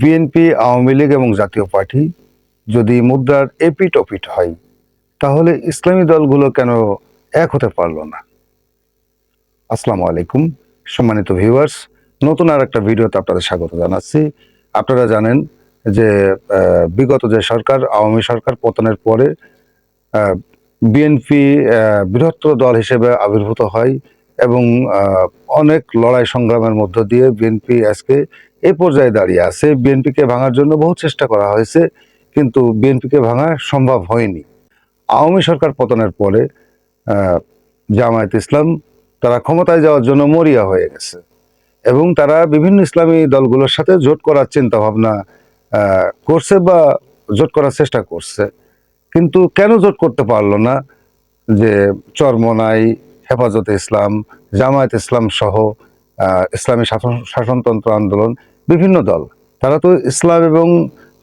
BNP Awami League এবং জাতীয় party যদি মুদ্রার এপিট ওপিট হয়, তাহলে ইসলামী দলগুলো কেন এক হতে পারল না? আসসালামু আলাইকুম, সম্মানিত ভিউয়ার্স নতুন আর একটা ভিডিওতে আপনাদের স্বাগত জানাচ্ছি। আপনারা জানেন যে বিগত যে সরকার, আওয়ামী সরকার পতনের পরে বিএনপি বৃহত্তর দল হিসেবে আবির্ভূত হয়। এবং অনেক লড়াই সংগ্রামের মধ্য দিয়ে বিএনপি আজকে এই পর্যায়ে দাঁড়িয়ে আছে। বিএনপিকে ভাঙার জন্য বহু চেষ্টা করা হয়েছে, কিন্তু বিএনপিকে ভাঙা সম্ভব হয়নি। আওয়ামী সরকার পতনের পরে জামায়াত ইসলাম তারা ক্ষমতায় যাওয়ার জন্য মরিয়া হয়ে গেছে এবং তারা বিভিন্ন ইসলামী দলগুলোর সাথে জোট করার চিন্তা ভাবনা করছে বা জোট করার চেষ্টা করছে। কিন্তু কেন জোট করতে পারল না যে চরমনাই হেফাজতে ইসলাম, জামায়াত ইসলাম সহ ইসলামী শাসন, শাসনতন্ত্র আন্দোলন, বিভিন্ন দল। তারা তো ইসলাম এবং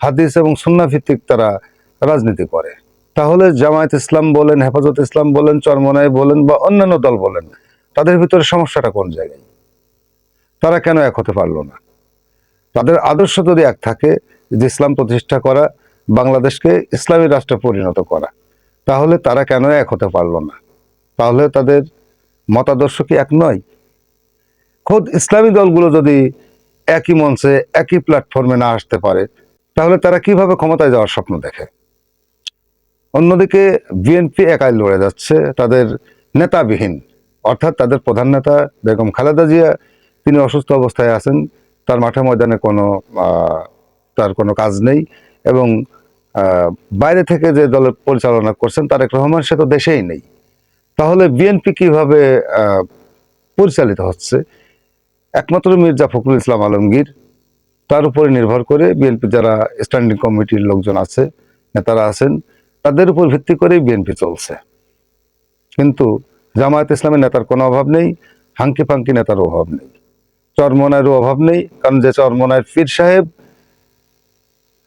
হাদিস এবং সুন্না ভিত্তিক তারা রাজনীতি করে। তাহলে জামায়াত ইসলাম বলেন, হেফাজত ইসলাম বলেন, চরমনাই বলেন বা অন্যান্য দল বলেন, তাদের ভিতরে সমস্যাটা কোন জায়গায়? তারা কেন এক হতে পারল না? তাদের আদর্শ যদি এক থাকে যে ইসলাম প্রতিষ্ঠা করা, বাংলাদেশকে ইসলামী রাষ্ট্রে পরিণত করা, তাহলে তারা কেন এক হতে পারল না? তাহলে তাদের মতাদর্শ কি এক নয়? খোদ ইসলামী দলগুলো যদি একই মঞ্চে, একই প্ল্যাটফর্মে না আসতে পারে, তাহলে তারা কীভাবে ক্ষমতায় যাওয়ার স্বপ্ন দেখে? অন্যদিকে বিএনপি একাই লড়ে যাচ্ছে, তাদের নেতাবিহীন, অর্থাৎ তাদের প্রধান নেতা বেগম খালেদা জিয়া, তিনি অসুস্থ অবস্থায় আছেন, তার মাঠে ময়দানে কোনো তার কোনো কাজ নেই এবং বাইরে থেকে যে দলের পরিচালনা করছেন তারেক রহমান, সে তো দেশেই নেই। তাহলে বিএনপি কীভাবে পরিচালিত হচ্ছে? একমাত্র মির্জা ফখরুল ইসলাম আলমগীর, তার উপরে নির্ভর করে বিএনপি যারা স্ট্যান্ডিং কমিটির লোকজন আছে, নেতারা আছেন, তাদের উপর ভিত্তি করেই বিএনপি চলছে। কিন্তু জামায়াত ইসলামের নেতার কোনো অভাব নেই হাঙ্কি ফাঙ্কি নেতার অভাব নেই। চরমনায়েরও অভাব নেই, কারণ যে চরমনায়ের পীর সাহেব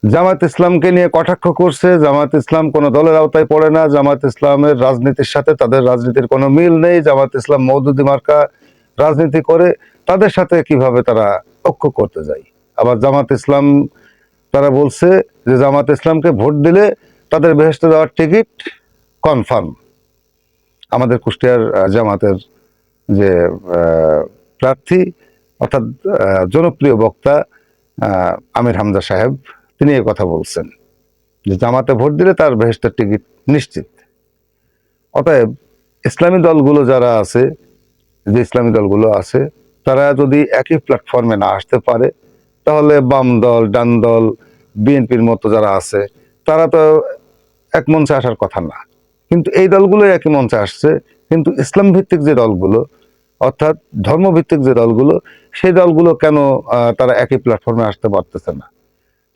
জামাত ইসলামকে নিয়ে কটাক্ষ করছে। জামাত ইসলাম কোনো দলের আওতায় পড়ে না। জামাত ইসলামের রাজনীতির সাথে তাদের রাজনীতির কোনো মিল নেই। জামাত ইসলাম মৌদুদি মার্কা রাজনীতি করে তাদের সাথে কীভাবে তারা ঐক্য করতে যায়? আবার জামাত ইসলাম, তারা বলছে যে জামাত ইসলামকে ভোট দিলে তাদের বেহেস্তে দেওয়ার টিকিট কনফার্ম। আমাদের কুষ্টিয়ার জামাতের যে প্রার্থী, অর্থাৎ জনপ্রিয় বক্তা আমির হামজা সাহেব তিনি এ কথা বলছেন যে জামাতে ভোট দিলে তার বেহেস্তের টিকিট নিশ্চিত। অতএব ইসলামী দলগুলো যারা আছে, যে ইসলামী দলগুলো আছে, তারা যদি একই প্ল্যাটফর্মে না আসতে পারে, তাহলে বাম দল, ডান দল, বিএনপির মতো যারা আছে, তারা তো এক মঞ্চে আসার কথা না। কিন্তু এই দলগুলো একই মঞ্চে আসছে, কিন্তু ইসলাম ভিত্তিক যে দলগুলো, অর্থাৎ ধর্মভিত্তিক যে দলগুলো, সেই দলগুলো কেন তারা একই প্ল্যাটফর্মে আসতে পারতেছে না?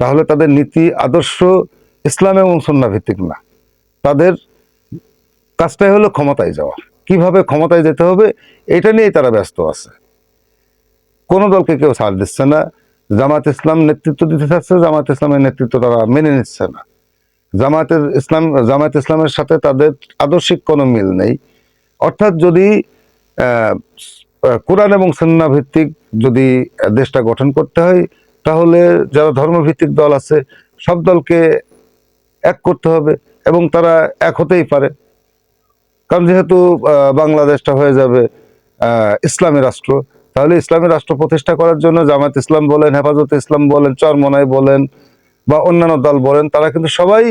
তাহলে তাদের নীতি, আদর্শ ইসলাম এবং সন্না ভিত্তিক না। তাদের কাজটাই হলো ক্ষমতায় যাওয়া। কীভাবে ক্ষমতায় যেতে হবে, এটা নিয়েই তারা ব্যস্ত আছে। কোনো দলকে কেউ ছাড় দিচ্ছে না। জামাত ইসলাম নেতৃত্ব দিতে চাচ্ছে জামাত ইসলামের নেতৃত্ব তারা মেনে নিচ্ছে না। জামাতের ইসলাম জামাত ইসলামের সাথে তাদের আদর্শিক কোনো মিল নেই। অর্থাৎ যদি কোরআন এবং সন্না ভিত্তিক যদি দেশটা গঠন করতে হয় তাহলে যারা ধর্মভিত্তিক দল আছে, সব দলকে এক করতে হবে এবং তারা এক হতেই পারে। কারণ যেহেতু বাংলাদেশটা হয়ে যাবে ইসলামী রাষ্ট্র, তাহলে ইসলামী রাষ্ট্র প্রতিষ্ঠা করার জন্য জামাত ইসলাম বলেন, হেফাজত ইসলাম বলেন, চরমনাই বলেন বা অন্যান্য দল বলেন, তারা কিন্তু সবাই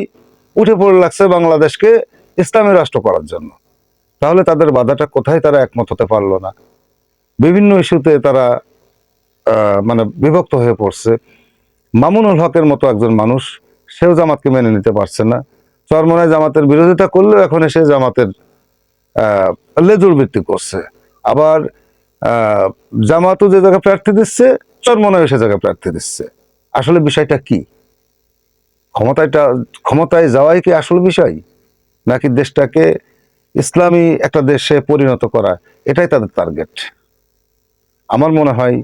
উঠে পড়ে লাগছে বাংলাদেশকে ইসলামী রাষ্ট্র করার জন্য। তাহলে তাদের বাধাটা কোথায়? তারা একমত হতে পারল না। বিভিন্ন ইস্যুতে তারা মানে বিভক্ত হয়ে পড়ছে। মামুনুল হকের মতো একজন মানুষ, সেও জামাতকে মেনে নিতে পারছে না। চরমনায় জামাতের বিরোধিতা করলেও এখন এসে জামাতের লেজুর ভিত্তি করছে। আবার জামাতও যে জায়গায় প্রার্থী দিচ্ছে চরমনায় সে জায়গায় প্রার্থী দিচ্ছে। আসলে বিষয়টা কি? ক্ষমতাটা ক্ষমতায় যাওয়াই কি আসল বিষয়? নাকি দেশটাকে ইসলামী একটা দেশে পরিণত করা? এটাই তাদের টার্গেট আমার মনে হয়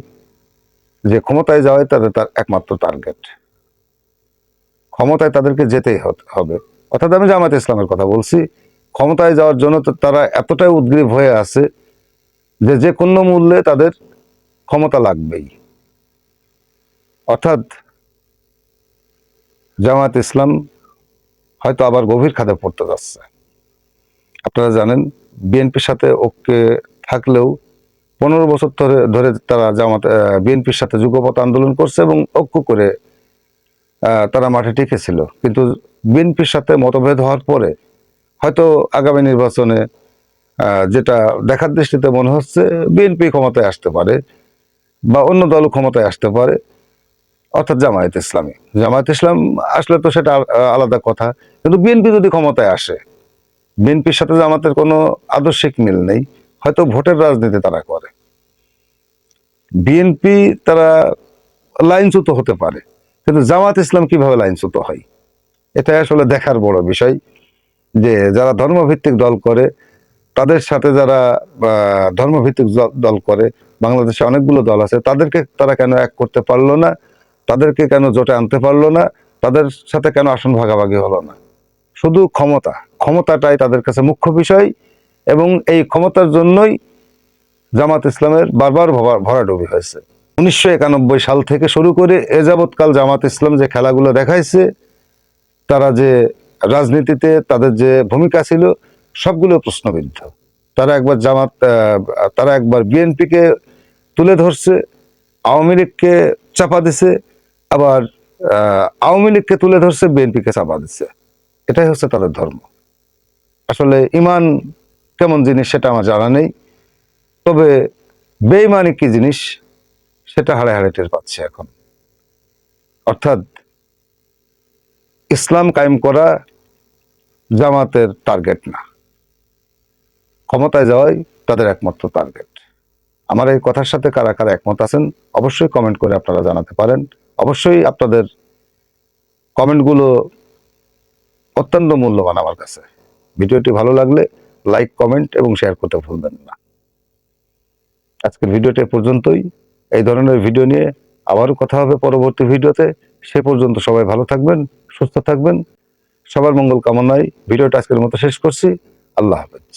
যে ক্ষমতায় যাওয়াই তাদের তার একমাত্র টার্গেট ক্ষমতায় তাদেরকে যেতেই হবে। অর্থাৎ আমি জামাত ইসলামের কথা বলছি, ক্ষমতায় যাওয়ার জন্য তারা এতটাই উদ্গ্রীব হয়ে আছে যে যে কোনো মূল্যে তাদের ক্ষমতা লাগবেই। অর্থাৎ জামাত ইসলাম হয়তো আবার গভীর খাদে পড়তে যাচ্ছে। আপনারা জানেন, বিএনপির সাথে ওকে থাকলেও পনেরো বছর ধরে ধরে তারা জামাত বিএনপির সাথে যুগপথ আন্দোলন করছে এবং ঐক্য করে তারা মাঠে টিকেছিল। কিন্তু বিএনপির সাথে মতভেদ হওয়ার পরে হয়তো আগামী নির্বাচনে যেটা দেখার দৃষ্টিতে মনে হচ্ছে বিএনপি ক্ষমতায় আসতে পারে বা অন্য দল ক্ষমতায় আসতে পারে, অর্থাৎ জামায়াত ইসলামী। জামায়াত ইসলাম আসলে তো সেটা আলাদা কথা। কিন্তু বিএনপি যদি ক্ষমতায় আসে, বিএনপির সাথে জামাতের কোনো আদর্শিক মিল নেই, হয়তো ভোটের রাজনীতি তারা করে। বিএনপি তারা লাইনচ্যুত হতে পারে। কিন্তু জামাত ইসলাম কীভাবে লাইনচ্যুত হয়? এটা আসলে দেখার বড় বিষয় যে যারা ধর্মভিত্তিক দল করে, তাদের সাথে যারা ধর্মভিত্তিক দল করে, বাংলাদেশে অনেকগুলো দল আছে, তাদেরকে তারা কেন এক করতে পারল না? তাদেরকে কেন জোটে আনতে পারল না? তাদের সাথে কেন আসন ভাগাভাগি হলো না? শুধু ক্ষমতা, ক্ষমতাটাই তাদের কাছে মুখ্য বিষয় এবং এই ক্ষমতার জন্যই জামাত ইসলামের বারবার ভরা- ভরাডুবি হয়েছে। উনিশশো একানব্বই সাল থেকে শুরু করে এ যাবৎকাল জামাত ইসলাম যে খেলাগুলো দেখাইছে, তারা যে রাজনীতিতে তাদের যে ভূমিকা ছিল, সবগুলো প্রশ্নবিদ্ধ। তারা একবার জামাত তারা একবার বিএনপিকে তুলে ধরছে, আওয়ামী লীগকে চাপা দিছে, আবার আওয়ামী লীগকে তুলে ধরছে, বিএনপিকে চাপা দিচ্ছে এটাই হচ্ছে তাদের ধর্ম। আসলে ইমান কেমন জিনিস সেটা আমার জানা নেই। তবে বেইমানি কি জিনিস? সেটা হাড়ে হাড়ে টের পাচ্ছে এখন। অর্থাৎ ইসলাম কায়েম করা জামাতের টার্গেট না। ক্ষমতায় যাওয়াই তাদের একমাত্র টার্গেট আমার এই কথার সাথে কারা কারা একমত আছেন, অবশ্যই কমেন্ট করে আপনারা জানাতে পারেন। অবশ্যই আপনাদের কমেন্টগুলো অত্যন্ত মূল্যবান আমার কাছে। ভিডিওটি ভালো লাগলে লাইক কমেন্ট এবং শেয়ার করতে ভুলবেন না। আজকের ভিডিওটি পর্যন্তই। এই ধরনের ভিডিও নিয়ে আবারও কথা হবে পরবর্তী ভিডিওতে। সে পর্যন্ত সবাই ভালো থাকবেন, সুস্থ থাকবেন। সবার মঙ্গল কামনায় ভিডিওটা আজকের মতো শেষ করছি। আল্লাহ হাফেজ।